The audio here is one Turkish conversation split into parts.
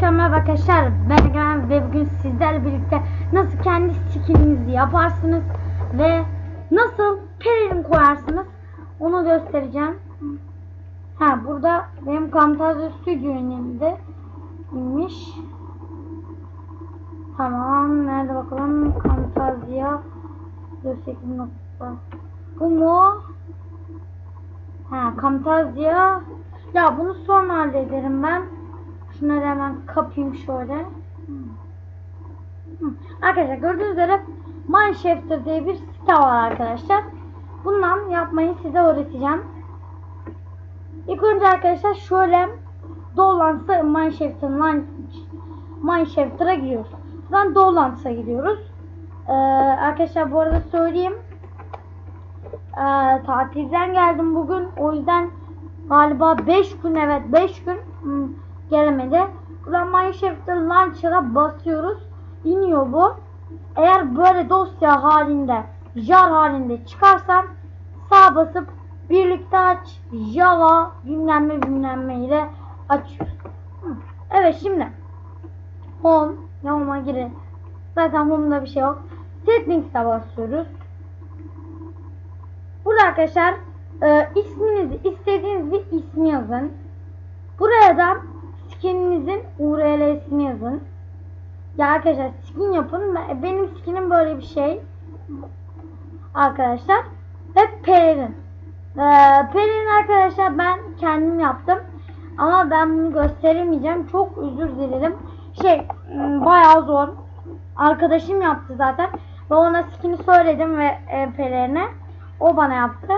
Merhaba arkadaşlar. Ben Egemen ve bugün sizlerle birlikte nasıl kendi skininizi yaparsınız ve nasıl pelerin koyarsınız onu göstereceğim. Ha burada benim Camtasia Studio önümde inmiş. Tamam nerede bakalım Camtasia 48 nokta. Bu mu? Ha Camtasia ya bunu sonra hallederim ben. Şunları hemen kapayım şöyle. Arkadaşlar gördüğünüz üzere Mineshafter diye bir site var arkadaşlar. Bundan yapmayı size öğreteceğim. İlk önce arkadaşlar şöyle Dolansa Mineshafter Launch Mineshafter'a giriyoruz. Buradan Dolansa gidiyoruz. Ee, arkadaşlar bu arada söyleyeyim. Ee, tatilden geldim bugün. O yüzden galiba 5 gün evet 5 gün gelemedi. Buradan Mineshafter Launcher'a basıyoruz. İniyor bu. Eğer böyle dosya halinde, jar halinde çıkarsa sağ basıp birlikte aç Java bilmem ne bilmem ne ile açıyoruz. Evet şimdi Home, ya home'a girin. Zaten home'da bir şey yok. Settings'e basıyoruz. Burada arkadaşlar e, isminizi istediğiniz bir ismi yazın. Buraya da skininizin URL'sini yazın. Ya arkadaşlar skin yapın. Ben- Benim skinim böyle bir şey. Arkadaşlar. Ve pelerin. Ee, pelerin arkadaşlar ben kendim yaptım. Ama ben bunu gösteremeyeceğim. Çok özür dilerim. Şey m, bayağı zor. Arkadaşım yaptı zaten. Ve ona skin'i söyledim ve e, pelerine. O bana yaptı.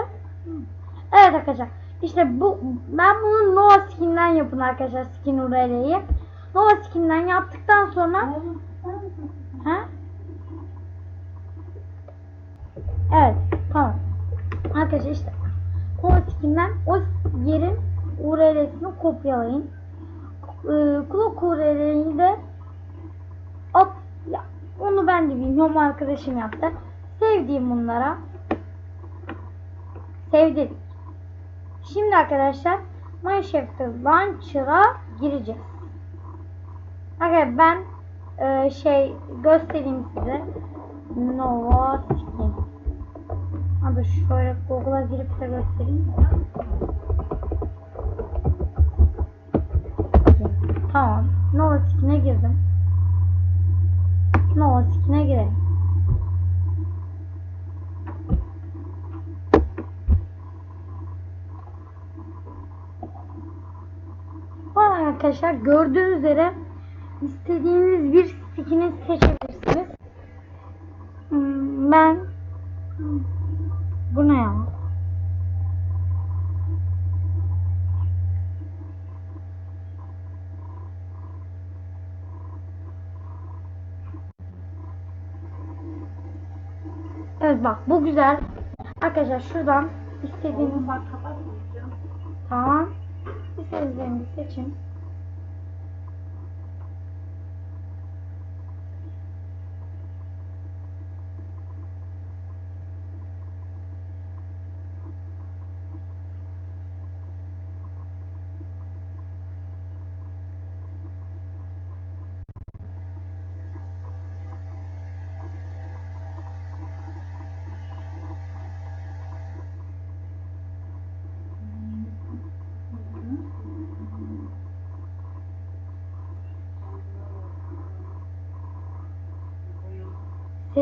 Evet arkadaşlar. İşte bu ben bunu Nova Skin'den yapın arkadaşlar skin URL'yi. Nova Skin'den yaptıktan sonra ha? Evet, tamam. Arkadaşlar işte Nova Skin'den o yerin URL'sini kopyalayın. Ee, Clock URL'yi de at ya onu ben de bilmiyorum arkadaşım yaptı. Sevdiğim bunlara. Sevdim. Şimdi arkadaşlar Mineshafter Launcher'a gireceğiz. Arkadaşlar ben e, şey göstereyim size. Nova Skin. Hadi şöyle Google'a girip de göstereyim. Tamam. Nova Skin'e girdim. Nova Skin'e girelim. Bana arkadaşlar gördüğünüz üzere istediğiniz bir skin'i seçebilirsiniz. Hmm, Ben bu ne ya? Evet bak bu güzel. Arkadaşlar şuradan istediğiniz Bak kapatmayacağım. Tamam. İstediğinizi seçin.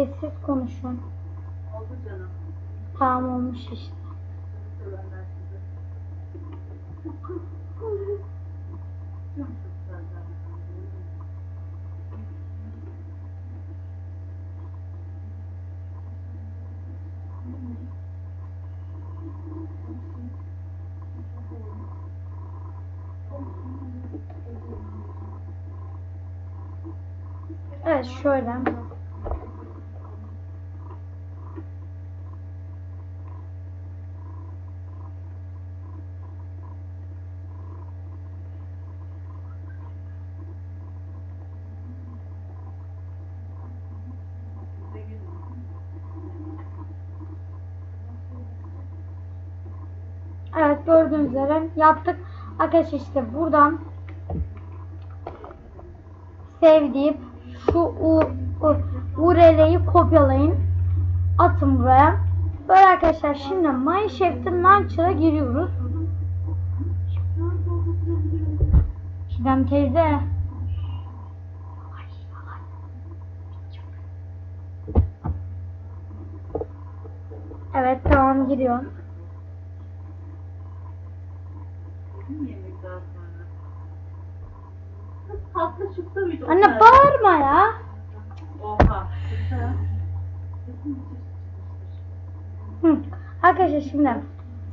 Sessiz konuşun. Oldu canım. Tamam olmuş işte. Evet şöyle. Evet gördüğünüz üzere yaptık. Arkadaşlar işte buradan save deyip şu URL'yi kopyalayın. Atın buraya. Böyle arkadaşlar şimdi Mineshaft'ın Launcher'a giriyoruz. Çiğdem teyze. Evet tamam giriyor. Çıktı mıydı? Anne bağırma ya. Oha. Hı. Arkadaşlar şimdi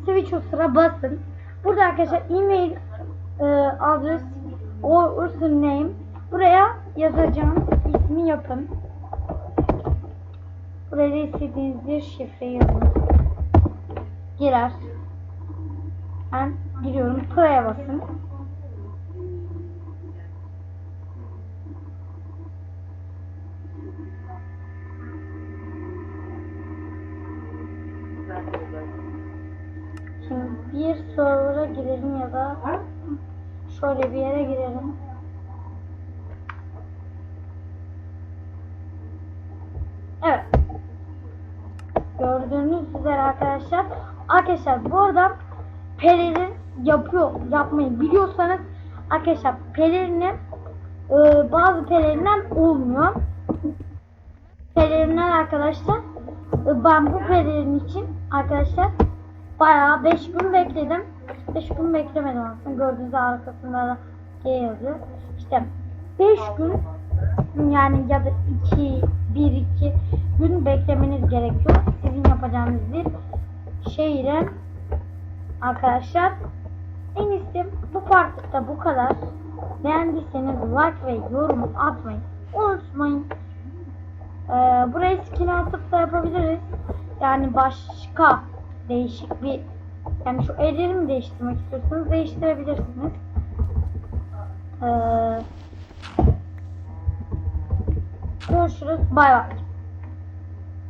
switch user'a basın. Burada arkadaşlar email e, adres or username buraya yazacağım ismi yapın. Buraya istediğiniz bir şifre yazın. Girer. Ben giriyorum. Play'e basın. Güzel oldu. Şimdi bir server'a girelim ya da şöyle bir yere girelim. Evet. Gördüğünüz üzere arkadaşlar. Arkadaşlar bu arada pelerin yapıyor, yapmayı biliyorsanız arkadaşlar pelerinin e, bazı pelerinden olmuyor. Pelerinler arkadaşlar e, ben bu pelerin için arkadaşlar bayağı 5 gün bekledim. 5 gün beklemedim aslında. Gördüğünüz arkasında da G yazıyor. İşte 5 gün yani ya da 2 1 2 gün beklemeniz gerekiyor. Sizin yapacağınız bir şeyle arkadaşlar en iyisi bu partikte bu kadar. Beğendiyseniz like ve yorum atmayı unutmayın. Ee, buraya skin atıp da yapabiliriz. Yani başka değişik bir yani şu elleri mi değiştirmek istiyorsanız değiştirebilirsiniz. Ee, görüşürüz. Bay bay.